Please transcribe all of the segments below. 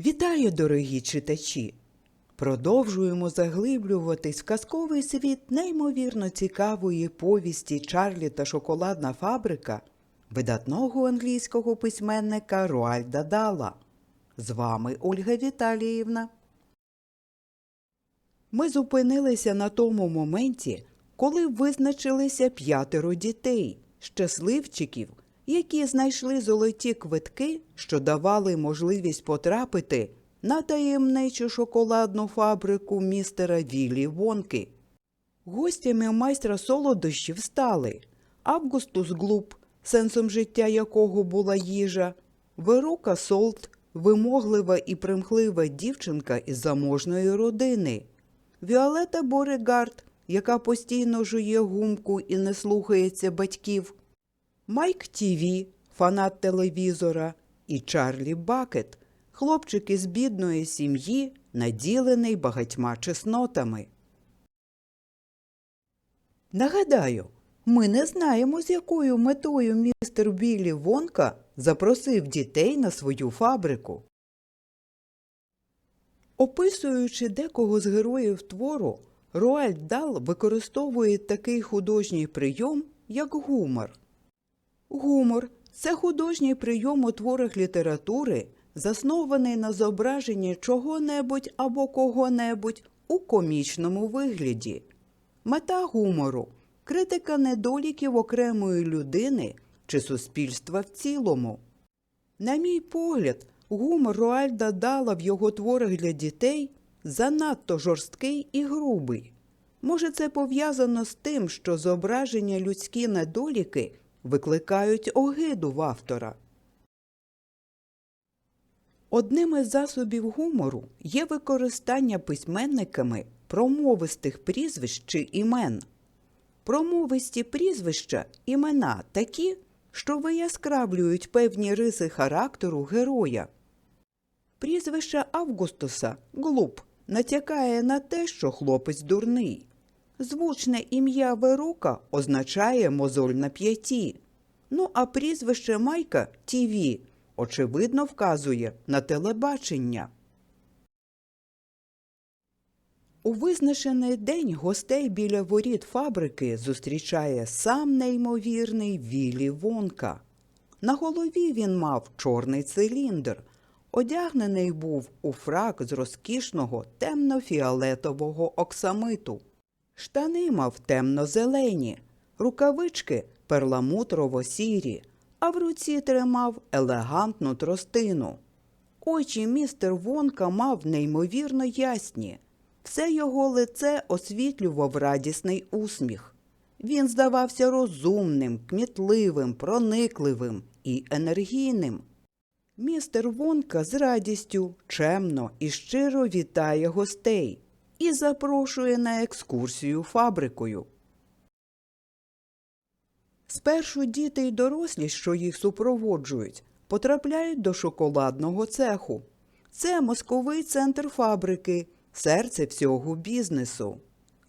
Вітаю, дорогі читачі! Продовжуємо заглиблюватись в казковий світ неймовірно цікавої повісті Чарлі та шоколадна фабрика видатного англійського письменника Руальда Дала. З вами Ольга Віталіївна. Ми зупинилися на тому моменті, коли визначилися п'ятеро дітей, щасливчиків, які знайшли золоті квитки, що давали можливість потрапити на таємничу шоколадну фабрику містера Віллі Вонки. Гостями майстра солодощів стали Августус Глуб, сенсом життя якого була їжа, Верука Солт, вимоглива і примхлива дівчинка із заможної родини, Віолета Борегард, яка постійно жує гумку і не слухається батьків, Майк Тіві, фанат телевізора, і Чарлі Бакет, хлопчик із бідної сім'ї, наділений багатьма чеснотами. Нагадаю, ми не знаємо, з якою метою містер Біллі Вонка запросив дітей на свою фабрику. Описуючи декого з героїв твору, Роальд Дал використовує такий художній прийом, як гумор. Гумор це художній прийом у творах літератури, заснований на зображенні чого-небудь або кого-небудь у комічному вигляді. Мета гумору критика недоліків окремої людини чи суспільства в цілому. На мій погляд, гумор Руальда Дала в його творах для дітей занадто жорсткий і грубий. Може, це пов'язано з тим, що зображення людські недоліки викликають огиду в автора. Одним із засобів гумору є використання письменниками промовистих прізвищ чи імен. Промовисті прізвища імена такі, що вияскравлюють певні риси характеру героя. Прізвище Августуса Глуп натякає на те, що хлопець дурний. Звучне ім'я Верука означає мозоль на п'яті. Ну а прізвище Майка Тіві очевидно вказує на телебачення. У визначений день гостей біля воріт фабрики зустрічає сам неймовірний Віллі Вонка. На голові він мав чорний циліндр, одягнений був у фрак з розкішного темно-фіолетового оксамиту. Штани мав темно-зелені, рукавички перламутрово-сірі, а в руці тримав елегантну тростину. Очі містер Вонка мав неймовірно ясні. Все його лице освітлював радісний усміх. Він здавався розумним, кмітливим, проникливим і енергійним. Містер Вонка з радістю, чемно і щиро вітає гостей і запрошує на екскурсію фабрикою. Спершу діти й дорослі, що їх супроводжують, потрапляють до шоколадного цеху. Це мозковий центр фабрики, серце всього бізнесу.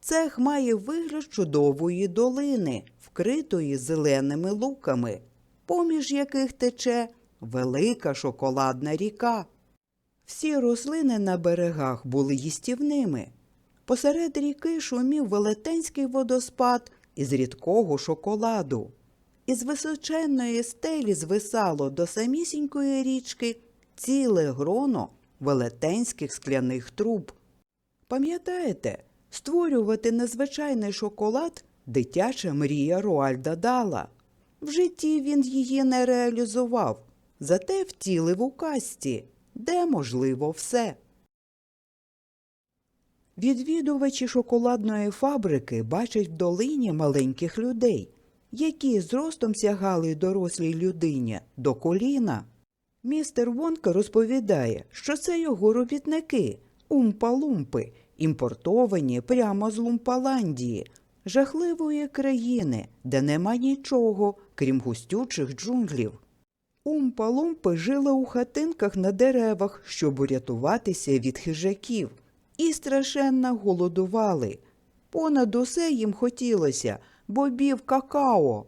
Цех має вигляд чудової долини, вкритої зеленими луками, поміж яких тече велика шоколадна ріка. Всі рослини на берегах були їстівними. Посеред ріки шумів велетенський водоспад із рідкого шоколаду. Із височенної стелі звисало до самісінької річки ціле гроно велетенських скляних труб. Пам'ятаєте, створювати незвичайний шоколад дитяча мрія Руальда Дала. В житті він її не реалізував, зате втілив у казці, де можливо все. Відвідувачі шоколадної фабрики бачать в долині маленьких людей, які зростом сягали дорослій людині до коліна. Містер Вонка розповідає, що це його робітники, умпа-лумпи, імпортовані прямо з Лумпаландії, жахливої країни, де нема нічого, крім густючих джунглів. Умпа-лумпи жили у хатинках на деревах, щоб урятуватися від хижаків, і страшенно голодували. Понад усе їм хотілося бобів какао.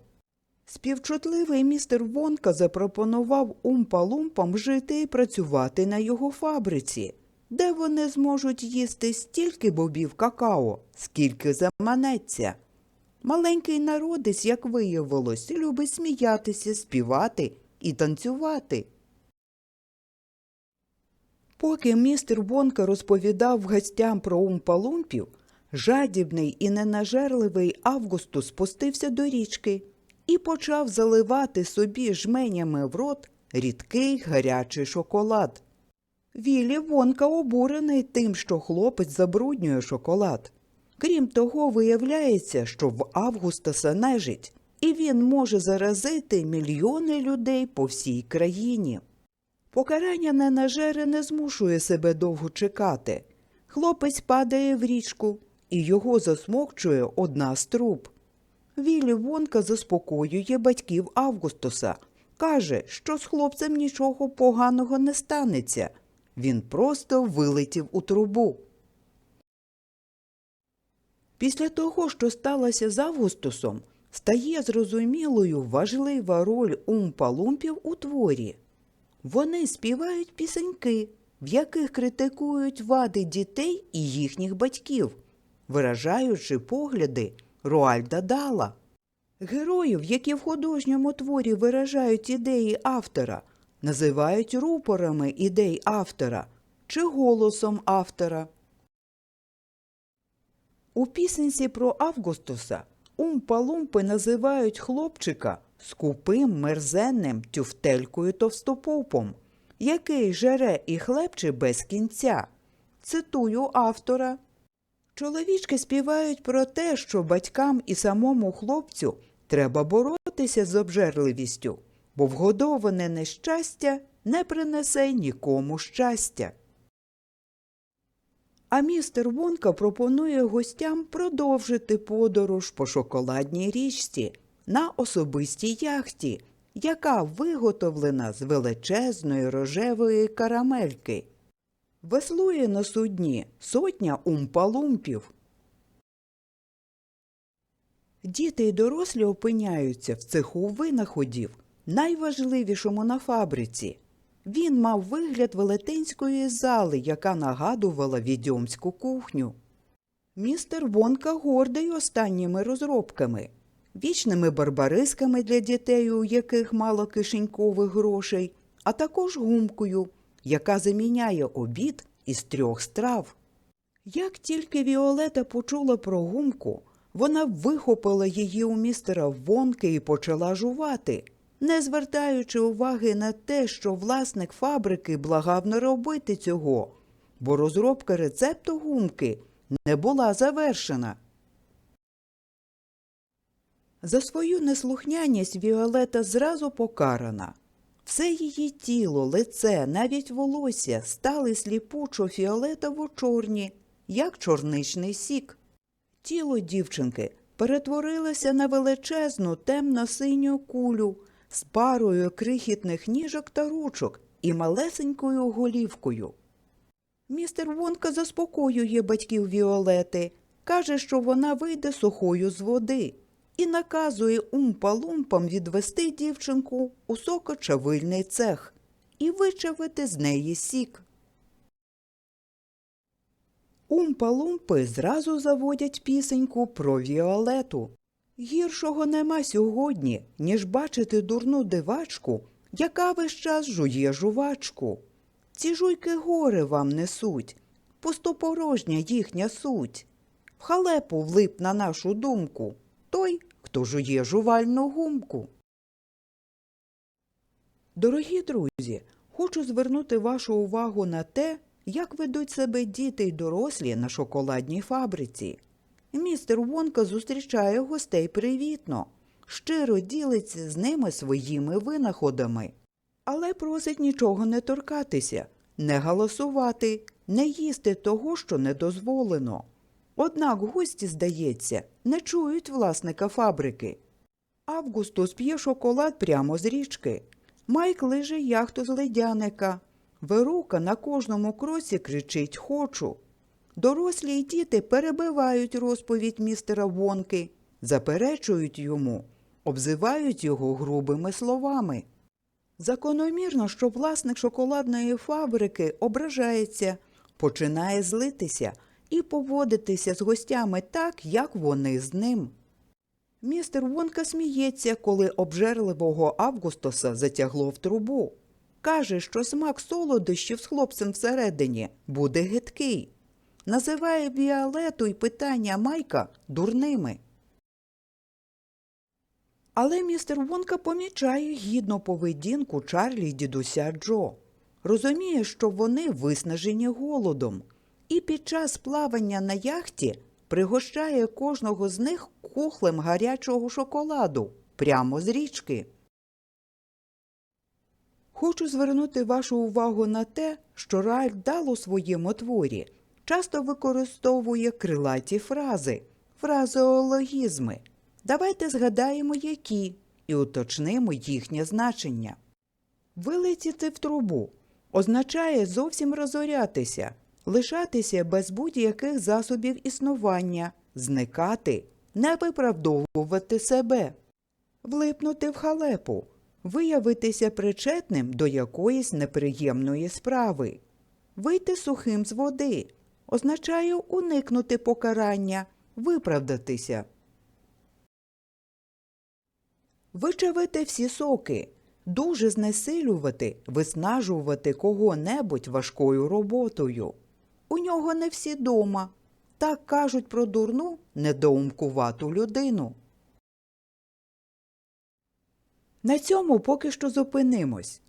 Співчутливий містер Вонка запропонував умпа-лумпам жити і працювати на його фабриці, де вони зможуть їсти стільки бобів какао, скільки заманеться. Маленький народець, як виявилось, любить сміятися, співати і танцювати. Поки містер Вонка розповідав гостям про умпалумпів, жадібний і ненажерливий Августус спустився до річки і почав заливати собі жменями в рот рідкий гарячий шоколад. Віллі Вонка обурений тим, що хлопець забруднює шоколад. Крім того, виявляється, що в Августаса нежить, і він може заразити мільйони людей по всій країні. Покарання ненажери не змушує себе довго чекати. Хлопець падає в річку, і його засмокчує одна з труб. Віллі Вонка заспокоює батьків Августуса, каже, що з хлопцем нічого поганого не станеться. Він просто вилетів у трубу. Після того, що сталося з Августусом, стає зрозумілою важлива роль умпа-лумпів у творі. Вони співають пісеньки, в яких критикують вади дітей і їхніх батьків, виражаючи погляди Руальда Дала. Героїв, які в художньому творі виражають ідеї автора, називають рупорами ідей автора чи голосом автора. У пісенці про Августуса умпа-лумпи називають хлопчика скупим, мерзенним тюфтелькою товстопопом, який жере і хлебче без кінця. Цитую автора. Чоловічки співають про те, що батькам і самому хлопцю треба боротися з обжерливістю, бо вгодоване нещастя не принесе нікому щастя. А містер Вонка пропонує гостям продовжити подорож по шоколадній річці на особистій яхті, яка виготовлена з величезної рожевої карамельки. Веслує на судні сотня умпа-лумпів. Діти й дорослі опиняються в цеху винаходів, найважливішому на фабриці. Він мав вигляд велетенської зали, яка нагадувала відьомську кухню. Містер Вонка гордий останніми розробками, вічними барбарисками для дітей, у яких мало кишенькових грошей, а також гумкою, яка заміняє обід із трьох страв. Як тільки Віолета почула про гумку, вона вихопила її у містера Вонки і почала жувати, не звертаючи уваги на те, що власник фабрики благав не робити цього, бо розробка рецепту гумки не була завершена. За свою неслухняність Віолета зразу покарана. Все її тіло, лице, навіть волосся стали сліпучо фіолетово чорні, як чорничний сік. Тіло дівчинки перетворилося на величезну темно-синю кулю з парою крихітних ніжок та ручок і малесенькою голівкою. Містер Вонка заспокоює батьків Віолети, каже, що вона вийде сухою з води і наказує умпа-лумпам відвести дівчинку у сокочавильний цех і вичавити з неї сік. Умпа-лумпи зразу заводять пісеньку про Віолету. Гіршого нема сьогодні, ніж бачити дурну дивачку, яка весь час жує жувачку. Ці жуйки гори вам несуть, пустопорожня їхня суть. В халепу влип на нашу думку той, хто жує жувальну гумку. Дорогі друзі, хочу звернути вашу увагу на те, як ведуть себе діти й дорослі на шоколадній фабриці. Містер Вонка зустрічає гостей привітно, щиро ділиться з ними своїми винаходами, але просить нічого не торкатися, не голосувати, не їсти того, що не дозволено. Однак гості, здається, не чують власника фабрики. Августус п'є шоколад прямо з річки. Майк лиже яхту з ледяника. Верука на кожному кроці кричить Хочу. Дорослі й діти перебивають розповідь містера Вонки, заперечують йому, обзивають його грубими словами. Закономірно, що власник шоколадної фабрики ображається, починає злитися і поводитися з гостями так, як вони з ним. Містер Вонка сміється, коли обжерливого Августоса затягло в трубу. Каже, що смак солодощів з хлопцем всередині буде гидкий. Називає Віолету й питання Майка дурними. Але містер Вонка помічає гідну поведінку Чарлі й дідуся Джо. Розуміє, що вони виснажені голодом, і під час плавання на яхті пригощає кожного з них кухлем гарячого шоколаду прямо з річки. Хочу звернути вашу увагу на те, що Ральф Дал у своєму творі часто використовує крилаті фрази, фразеологізми. Давайте згадаємо, які, і уточнимо їхнє значення. Вилетіти в трубу означає зовсім розорятися, лишатися без будь-яких засобів існування, зникати, не виправдовувати себе, влипнути в халепу, виявитися причетним до якоїсь неприємної справи, вийти сухим з води означає уникнути покарання, виправдатися. Вичавити всі соки, дуже знесилювати, виснажувати кого-небудь важкою роботою. У нього не всі дома. Так кажуть про дурну, недоумкувату людину. На цьому поки що зупинимось.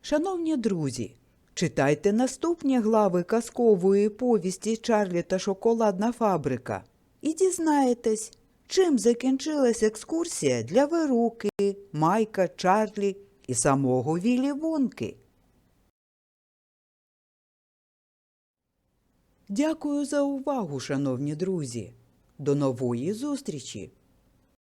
Шановні друзі, читайте наступні глави казкової повісті Чарлі та шоколадна фабрика і дізнаєтесь, чим закінчилась екскурсія для Веруки, Майка, Чарлі і самого Віллі Вонки. Дякую за увагу, шановні друзі. До нової зустрічі!